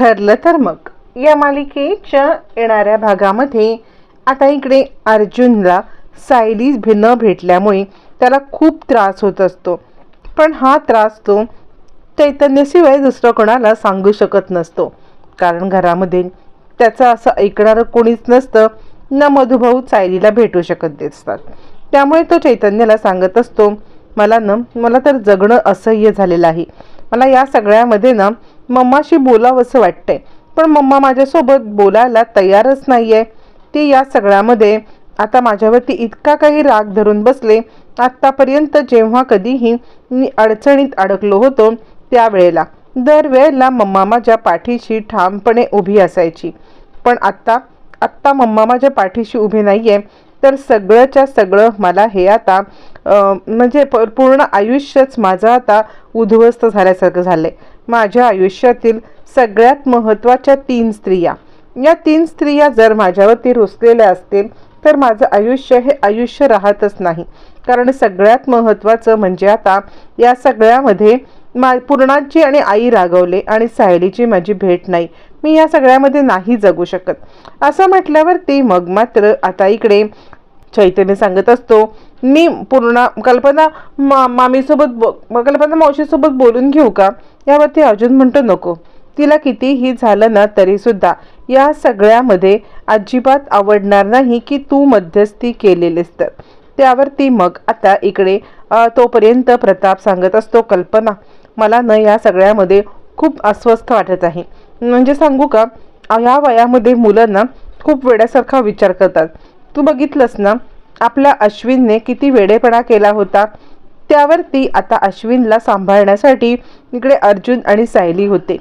ठरलं तर मग. या मालिकेच्या येणाऱ्या भागामध्ये आता इकडे अर्जुनला सायली भे- न भेटल्यामुळे त्याला खूप त्रास होत असतो. पण हा त्रास तो चैतन्याशिवाय दुसरं कोणाला सांगू शकत नसतो. कारण घरामध्ये त्याचं असं ऐकणारं कोणीच नसतं. न मधुभाऊ सायलीला भेटू शकत दिसतात. त्यामुळे तो चैतन्याला सांगत असतो मला ना मला तर जगणं असह्य झालेलं आहे. मला या सगळ्यामध्ये ना मम्माशी बोलावंसं वाटतंय. पण मम्मा माझ्यासोबत बोलायला तयारच नाही आहे ती या सगळ्यामध्ये आता माझ्यावरती इतका काही राग धरून बसले. आत्तापर्यंत जेव्हा कधीही मी अडचणीत अडकलो होतो त्यावेळेला. दरवेळेला मम्मा माझ्या पाठीशी ठामपणे उभी असायची. पण आत्ता आत्ता मम्मा माझ्या पाठीशी उभी नाही आहे तर सगळंच्या सगळं मला हे आता म्हणजे प पूर्ण आयुष्यच माझं आता उद्ध्वस्त झाल्यासारखं झालं आहे माझ्या आयुष्यातील सगळ्यात महत्त्वाच्या तीन स्त्रिया. या तीन स्त्रिया जर माझ्यावरती रुसलेल्या असतील तर माझं आयुष्य हे आयुष्य राहतच नाही. कारण सगळ्यात महत्त्वाचं म्हणजे आता या सगळ्यामध्ये मा पूर्णाची आणि आई रागवले आणि सायलीची माझी भेट नाही. मी या सगळ्यामध्ये नाही जगू शकत. असं म्हटल्यावरती मग मात्र आता इकडे चैतन्य सांगत असतो मी पूर्ण कल्पना मा मामीसोबत बो कल्पना मावशीसोबत बोलून घेऊ का? यावरती अर्जुन म्हणतो नको. तिला कितीही झालं ना तरीसुद्धा या सगळ्यामध्ये अजिबात आवडणार नाही की तू मध्यस्थी केलेलीस तर. त्यावरती मग आता इकडे तोपर्यंत प्रताप सांगत असतो कल्पना मला न या सगळ्यामध्ये खूप अस्वस्थ वाटत आहे. म्हणजे सांगू का? या वयामध्ये मुलं ना खूप वेड्यासारखा विचार करतात. तू बघितलंस ना आपल्या अश्विनने किती वेडेपणा केला होता त्यावरती आता अश्विनला सांभाळण्यासाठी इकडे अर्जुन आणि सायली होते.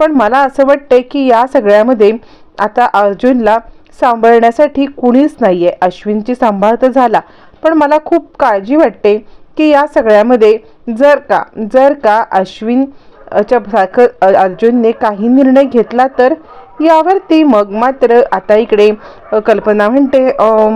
पण मला असं वाटतंय की या सगळ्यामध्ये आता अर्जुनला सांभाळण्यासाठी कुणीच नाही आहे अश्विनची सांभाळ तर झाला पण मला खूप काळजी वाटते की या सगळ्यामध्ये जर का जर का अश्विन च्या सारखं अर्जुनने काही निर्णय घेतला तर यावरती मग मात्र आता इकडे कल्पना म्हणते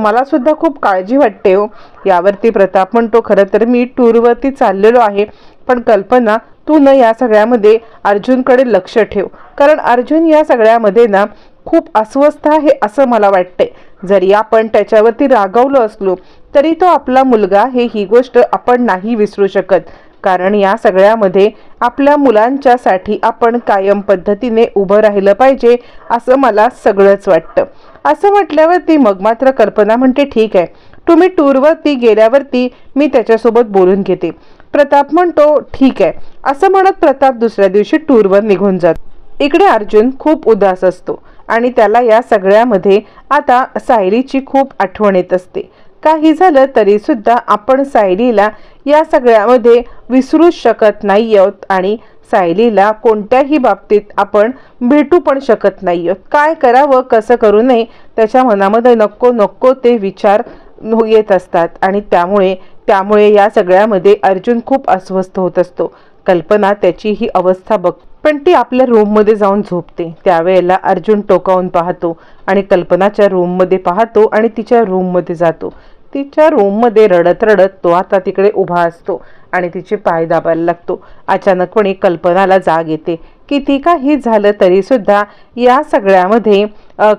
मला सुद्धा खूप काळजी वाटते हो. यावरती प्रताप म्हणतो खरं तर मी टूरवरती चाललेलो आहे पण कल्पना तू न या सगळ्यामध्ये अर्जुनकडे लक्ष ठेव. कारण अर्जुन या सगळ्यामध्ये ना खूप अस्वस्थ आहे असं मला वाटते. जरी आपण त्याच्यावरती रागवलो असलो तरी तो आपला मुलगा हे ही गोष्ट आपण नाही विसरू शकत. कारण या सगळ्यामध्ये आपल्या मुलांच्यासाठी आपण कायम पद्धतीने उभं राहिलं पाहिजे असं मला सगळंच वाटतं. असं म्हटल्यावरती मग मात्र कल्पना म्हणते ठीक आहे. तुम्ही टूरवरती गेल्यावरती मी त्याच्यासोबत बोलून घेते. प्रताप म्हणतो ठीक आहे. असं म्हणत प्रताप दुसऱ्या दिवशी टूरवर निघून जातो. इकडे अर्जुन खूप उदास असतो आणि त्याला या सगळ्यामध्ये आता सायलीची खूप आठवण येत असते. काही झालं तरी सुद्धा आपण सायलीला या सगळ्यामध्ये विसरूच शकत नाही आहोत आणि सायलीला कोणत्याही बाबतीत आपण भेटू पण शकत नाही आहोत. काय करावं कसं करू नये त्याच्या मनामध्ये नको नको ते विचार हो येत असतात. आणि त्यामुळे त्यामुळे या सगळ्यामध्ये अर्जुन खूप अस्वस्थ होत असतो. कल्पना त्याची ही अवस्था बघ. पण ती आपल्या रूममध्ये जाऊन झोपते. त्यावेळेला अर्जुन टोकावून पाहतो आणि कल्पनाच्या रूममध्ये पाहतो आणि तिच्या रूममध्ये जातो. तिच्या रूममध्ये रडत रडत तो आता तिकडे उभा असतो आणि तिचे पाय दाबायला लागतो. अचानकपणे कल्पनाला जाग येते. किती काही झालं तरी सुद्धा या सगळ्यामध्ये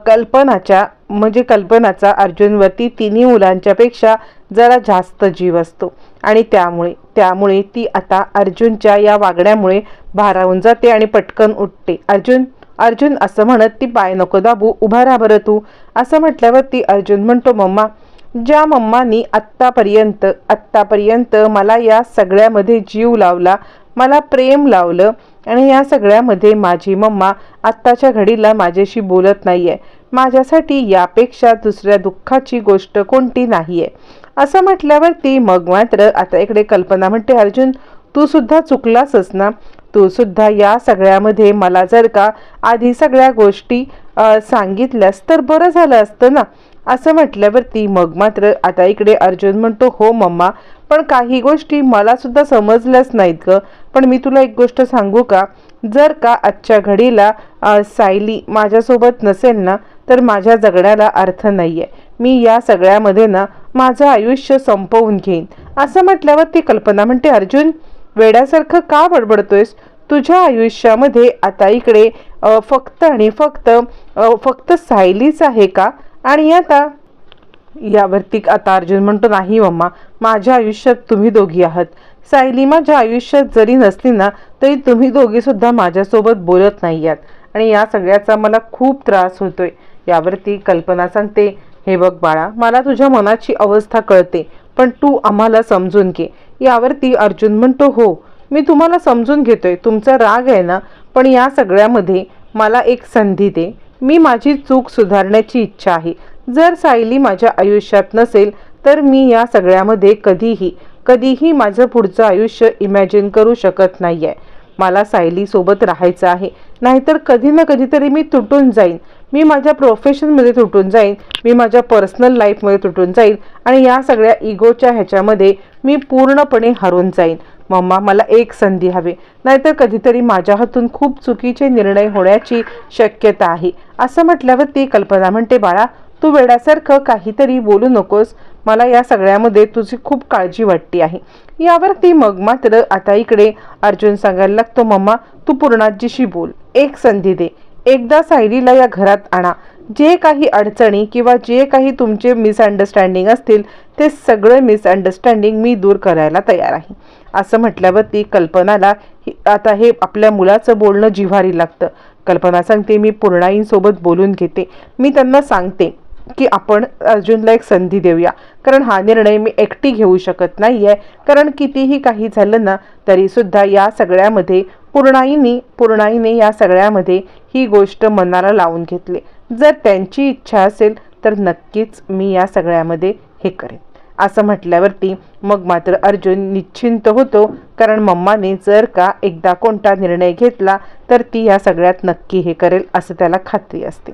कल्पनाच्या म्हणजे कल्पनाचा अर्जुनवरती तिन्ही मुलांच्यापेक्षा जरा जास्त जीव असतो. आणि त्यामुळे त्यामुळे ती आता अर्जुनच्या या वागण्यामुळे भारावून जाते आणि पटकन उठते. अर्जुन अर्जुन असं म्हणत ती पाय नको दाबू उभा राहा बरं तू. असं म्हटल्यावरती अर्जुन म्हणतो मम्मा ज्या मम्मानी आत्तापर्यंत आत्तापर्यंत मला या सगळ्यामध्ये जीव लावला मला प्रेम लावलं आणि या सगळ्यामध्ये माझी मम्मा आत्ताच्या घडीला माझ्याशी बोलत नाही आहे माझ्यासाठी यापेक्षा दुसऱ्या दुःखाची गोष्ट कोणती नाही आहे असं म्हटल्यावरती मग मात्र आता इकडे कल्पना म्हणते अर्जुन तू सुद्धा चुकलासच ना? तू सुद्धा या सगळ्यामध्ये मला जर का आधी सगळ्या गोष्टी सांगितल्यास तर बरं झालं असतं ना? असं म्हटल्यावरती मग मात्र आता इकडे अर्जुन म्हणतो हो मम्मा पण काही गोष्टी मला सुद्धा समजल्याच नाहीत ग. पण मी तुला एक गोष्ट सांगू का? जर का आजच्या घडीला सायली माझ्यासोबत नसेल ना तर माझ्या जगण्याला अर्थ नाही आहे मी या सगळ्यामध्ये ना माझं आयुष्य संपवून घेईन. असं म्हटल्यावर ती कल्पना म्हणते अर्जुन वेड्यासारखं का बडबडतोयस? तुझ्या आयुष्यामध्ये आता इकडे फक्त आणि फक्त फक्त सायलीच आहे का? आणि आता यावरती आता अर्जुन म्हणतो नाही मम्मा माझ्या आयुष्यात तुम्ही दोघी आहात. सायली माझ्या आयुष्यात जरी नसली ना तरी तुम्ही दोघी सुद्धा माझ्यासोबत बोलत नाही आहात. आणि या सगळ्याचा मला खूप त्रास होतोय. यावरती कल्पना सांगते हे बघ बाळा मला तुझ्या मनाची अवस्था कळते पण तू आम्हाला समजून घे. यावरती अर्जुन म्हणतो हो मी तुम्हाला समजून घेतोय. तुमचा राग आहे ना पण या सगळ्यामध्ये मला एक संधी दे. मी माझी चूक सुधारण्याची इच्छा आहे. जर सायली माझ्या आयुष्यात नसेल तर मी या सगळ्यामध्ये कधीही कधीही माझं पुढचं आयुष्य इमॅजिन करू शकत नाही आहे मला सायलीसोबत राहायचं आहे. नाहीतर कधी ना कधीतरी मी तुटून जाईन. मी माझ्या प्रोफेशनमध्ये तुटून जाईन. मी माझ्या पर्सनल लाईफमध्ये तुटून जाईन. आणि या सगळ्या इगोच्या ह्याच्यामध्ये मी पूर्णपणे हरून जाईन. मम्मा मला एक संधी हवी. नाहीतर कधीतरी माझ्या हातून खूप चुकीचे निर्णय होण्याची शक्यता आहे. असं म्हटल्यावर ती कल्पना म्हणते बाळा तू वेड्यासारखं काहीतरी बोलू नकोस. मला या सगळ्यामध्ये तुझी खूप काळजी वाटते आहे. यावरती मग मात्र आता इकडे अर्जुन सांगायला लागतो मम्मा तू पूर्णाजीशी बोल. एक संधी दे. एकदा सायलीला या घरात आणा. जे काही अडचणी किंवा जे काही तुमचे मिसअंडरस्टँडिंग असतील ते सगळं मिसअंडरस्टँडिंग मी दूर करायला तयार आहे. असं म्हटल्यावर ती कल्पनाला ही- आता हे आपल्या मुलाचं बोलणं जिव्हारी लागतं. कल्पना सांगते मी पूर्णाईंसोबत बोलून घेते. मी त्यांना सांगते. की आपण अर्जुनला एक संधी देऊया. कारण हा निर्णय मी एकटी घेऊ शकत नाही आहे कारण कितीही काही झालं ना तरीसुद्धा या सगळ्यामध्ये पूर्णाईनी पूर्णाईने या सगळ्यामध्ये ही गोष्ट मनाला लावून घेतली. जर त्यांची इच्छा असेल तर नक्कीच मी या सगळ्यामध्ये हे करेन. असं म्हटल्यावरती मग मात्र अर्जुन निश्चिंत होतो. कारण मम्माने जर का एकदा कोणता निर्णय घेतला तर ती या सगळ्यात नक्की हे करेल असं त्याला खात्री असते.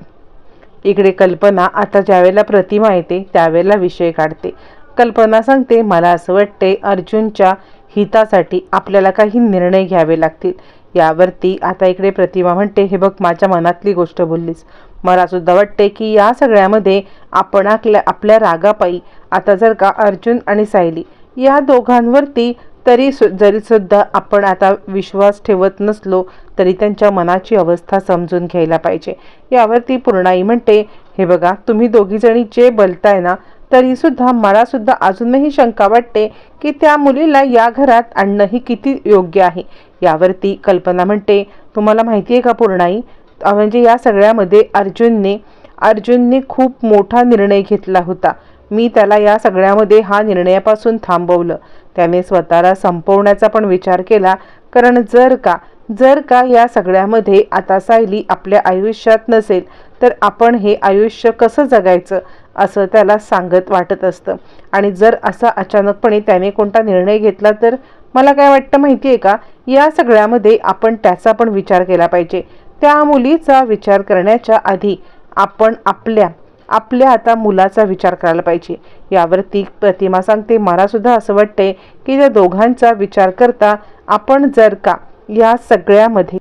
इकडे कल्पना आता ज्यावेळेला प्रतिमा येते त्यावेळेला विषय काढते. कल्पना सांगते मला असं वाटते अर्जुनच्या हितासाठी आपल्याला काही निर्णय घ्यावे लागतील. यावरती आता इकडे प्रतिमा म्हणते हे बघ माझ्या मनातली गोष्ट बोललीस. मला सुद्धा वाटते की या सगळ्यामध्ये आपण आपल्या आपल्या रागापायी आता जर का अर्जुन आणि सायली या दोघांवरती तरी सु जरीसुद्धा आपण आता विश्वास ठेवत नसलो तरी त्यांच्या मनाची अवस्था समजून घ्यायला पाहिजे. यावरती पूर्णाई म्हणते हे बघा तुम्ही दोघीजणी जे बोलताय ना तरीसुद्धा मलासुद्धा अजूनही शंका वाटते की त्या मुलीला या घरात आणणं ही किती योग्य आहे. यावरती कल्पना म्हणते तुम्हाला माहिती आहे का पूर्णाई म्हणजे या सगळ्यामध्ये अर्जुनने अर्जुनने खूप मोठा निर्णय घेतला होता. मी त्याला या सगळ्यामध्ये हा निर्णयापासून थांबवलं. त्याने स्वतःला संपवण्याचा पण विचार केला. कारण जर का जर का या सगळ्यामध्ये आता सायली आपल्या आयुष्यात नसेल तर आपण हे आयुष्य कसं जगायचं असं त्याला सांगत वाटत असतं. आणि जर असा अचानकपणे त्याने कोणता निर्णय घेतला तर मला काय वाटतं माहिती आहे का? या सगळ्यामध्ये आपण त्याचा पण विचार केला पाहिजे. त्या मुलीचा विचार करण्याच्या आधी आपण आपल्या आपल्या आता मुलाचा विचार करायला पाहिजे. यावरती प्रतिमा सांगते मला सुद्धा असं वाटते की त्या दोघांचा विचार करता आपण जर का या सगळ्यामध्ये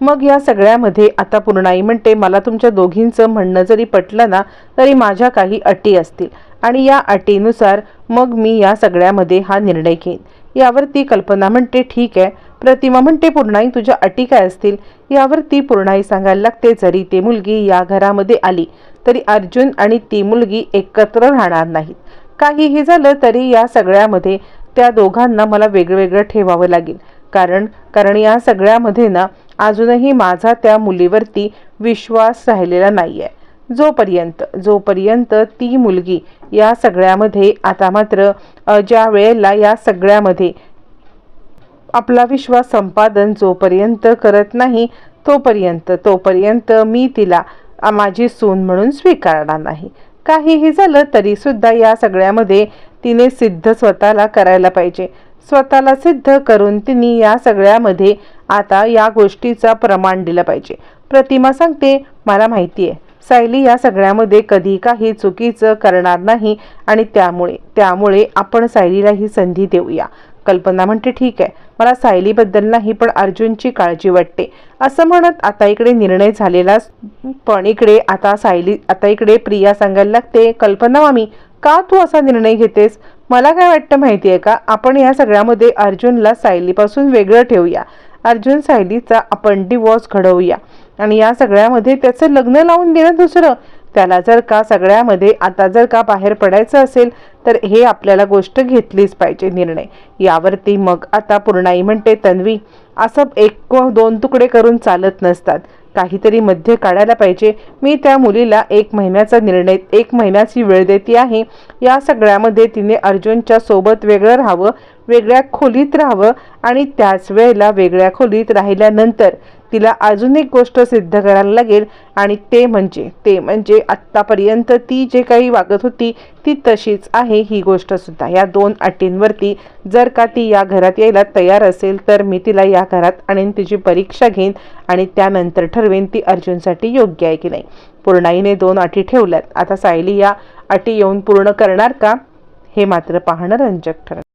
मग या सगळ्यामध्ये आता पूर्णाई म्हणते मला तुमच्या दोघींचं म्हणणं जरी पटलं ना तरी माझ्या काही अटी असतील. आणि या अटीनुसार मग मी या सगळ्यामध्ये हा निर्णय घेईन. यावर ती कल्पना म्हणते ठीक आहे. प्रतिमा म्हणते पूर्णाई तुझ्या अटी काय असतील? यावर ती पूर्णाई सांगायला लागते जरी ती मुलगी या घरामध्ये आली तरी अर्जुन आणि ती मुलगी एकत्र राहणार नाहीत. काहीही झालं तरी या सगळ्यामध्ये त्या दोघांना मला वेगवेगळं ठेवावं लागेल. कारण कारण या सगळ्यामध्ये ना अजूनही माझा त्या मुलीवरती विश्वास राहिलेला नाही आहे जोपर्यंत जोपर्यंत ती मुलगी या सगळ्यामध्ये आता मात्र ज्या वेळेला या सगळ्यामध्ये आपला विश्वास संपादन जोपर्यंत करत नाही तोपर्यंत तोपर्यंत मी तिला माझी सून म्हणून स्वीकारणार नाही. काहीही झालं तरीसुद्धा या सगळ्यामध्ये तिने सिद्ध स्वतःला करायला पाहिजे. स्वतःला सिद्ध करून तिने या सगळ्यामध्ये आता या गोष्टीचा प्रमाण दिलं पाहिजे. प्रतिमा सांगते मला माहिती आहे सायली या सगळ्यामध्ये कधी काही चुकीचं करणार नाही आणि त्यामुळे त्यामुळे आपण सायलीला ही संधी देऊया. कल्पना म्हणते ठीक आहे मला सायलीबद्दल नाही पण अर्जुनची काळजी वाटते. असं म्हणत आता इकडे निर्णय झालेला पण इकडे आता सायली आता इकडे प्रिया सांगायला लागते कल्पना मामी का तू असा निर्णय घेतेस? मला काय वाटतं माहिती आहे का? आपण या सगळ्यामध्ये अर्जुनला सायलीपासून वेगळं ठेवूया. अर्जुन सायलीचा आपण डिवॉर्स घडवूया. आणि या सगळ्यामध्ये त्याचं लग्न लावून देणं दुसरं. त्याला जर का सगळ्यामध्ये आता जर का बाहेर पडायचं असेल तर हे आपल्याला गोष्ट घेतलीच पाहिजे निर्णय. यावरती मग आता पूर्णाई म्हणते तन्वी असं एक व दोन तुकडे करून चालत नसतात. काहीतरी मध्य काढायला पाहिजे. मी त्या मुलीला एक महिन्याचा निर्णय एक महिन्याची वेळ देते आहे. या सगळ्यामध्ये तिने अर्जुनच्या सोबत वेगळं राहावं. वेगळ्या खोलीत राहावं आणि त्याच वेळेला वेगळ्या खोलीत राहिल्यानंतर तिला अजून एक गोष्ट सिद्ध करायला लागेल आणि ते म्हणजे ते म्हणजे आत्तापर्यंत ती जे काही वागत होती ती तशीच आहे ही गोष्ट सुद्धा. या दोन अटींवरती जर का ती या घरात यायला तयार असेल तर मी तिला या घरात आणीन तिची परीक्षा घेईन आणि त्यानंतर ठरवेन ती अर्जुनसाठी योग्य आहे की नाही. पूर्णाईने दोन अटी ठेवल्यात. आता सायली या अटी येऊन पूर्ण करणार का? हे मात्र पाहणं रंजक ठरलं